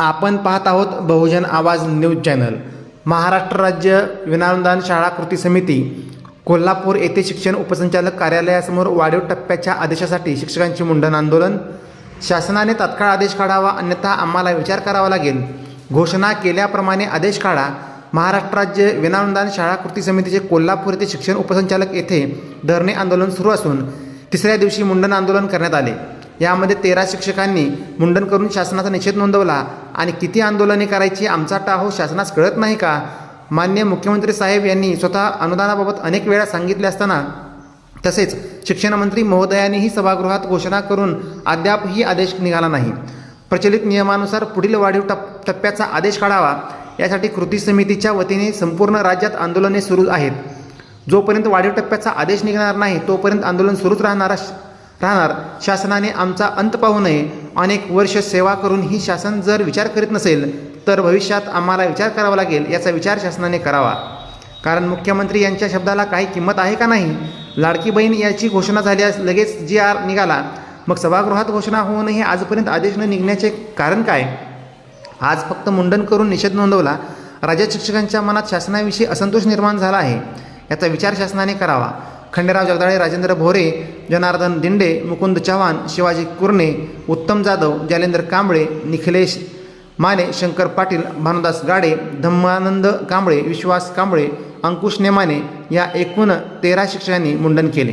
आपण पाहत आहोत बहुजन आवाज न्यूज चॅनल. महाराष्ट्र राज्य विनानुदान शाळा कृती समिती कोल्हापूर येथे शिक्षण उपसंचालक कार्यालयासमोर वाढीव टप्प्याच्या आदेशासाठी शिक्षकांचे मुंडन आंदोलन. शासनाने तात्काळ आदेश काढावा अन्यथा आम्हाला विचार करावा लागेल. घोषणा केल्याप्रमाणे आदेश काढा. महाराष्ट्र राज्य विनानुदान शाळा कृती समितीचे कोल्हापूर येथे शिक्षण उपसंचालक येथे धरणे आंदोलन सुरू असून तिसऱ्या दिवशी मुंडन आंदोलन करण्यात आले. यामध्ये तेरा शिक्षकांनी मुंडन करून शासनाचा निषेध नोंदवला. आणि किती आंदोलने करायची आमचा टाहो शासनास कळत नाही का? मान्य मुख्यमंत्री साहेब यांनी स्वतः अनुदानाबाबत अनेक वेळा सांगितले असताना तसेच शिक्षणमंत्री महोदयांनीही सभागृहात घोषणा करून अद्यापही आदेश निघाला नाही. प्रचलित नियमानुसार पुढील वाढीव टप टप्प्याचा आदेश काढावा. यासाठी कृती समितीच्या वतीने संपूर्ण राज्यात आंदोलने सुरू आहेत. जोपर्यंत वाढीव टप्प्याचा आदेश निघणार नाही तोपर्यंत आंदोलन सुरूच राहणार राहणार. शासनाने आमचा अंत पाहू नये. अनेक वर्ष सेवा करून ही शासन जर विचार करीत नसेल तर भविष्यात आम्हाला विचार करावा लागेल याचा विचार शासनाने करावा. कारण मुख्यमंत्री यांच्या शब्दाला काही किंमत आहे का नाही? लाडकी बहीण याची घोषणा झाल्यास लगेच जी आर निघाला. मग सभागृहात घोषणा होऊन हे आजपर्यंत आदेश न निघण्याचे कारण काय? आज फक्त मुंडन करून निषेध नोंदवला. राज्यात शिक्षकांच्या मनात शासनाविषयी असंतोष निर्माण झाला आहे. याचा विचार शासनाने करावा. खंडेराव जगदाळे राजेंद्र भोरे जनार्दन दिंडे मुकुंद चव्हाण शिवाजी कुर्णे उत्तम जाधव जालेंद्र कांबळे निखिलेश माने शंकर पाटील भानुदास गाडे धम्मानंद कांबळे विश्वास कांबळे अंकुश नेमाने या एकूण तेरा शिक्षकांनी मुंडन केले.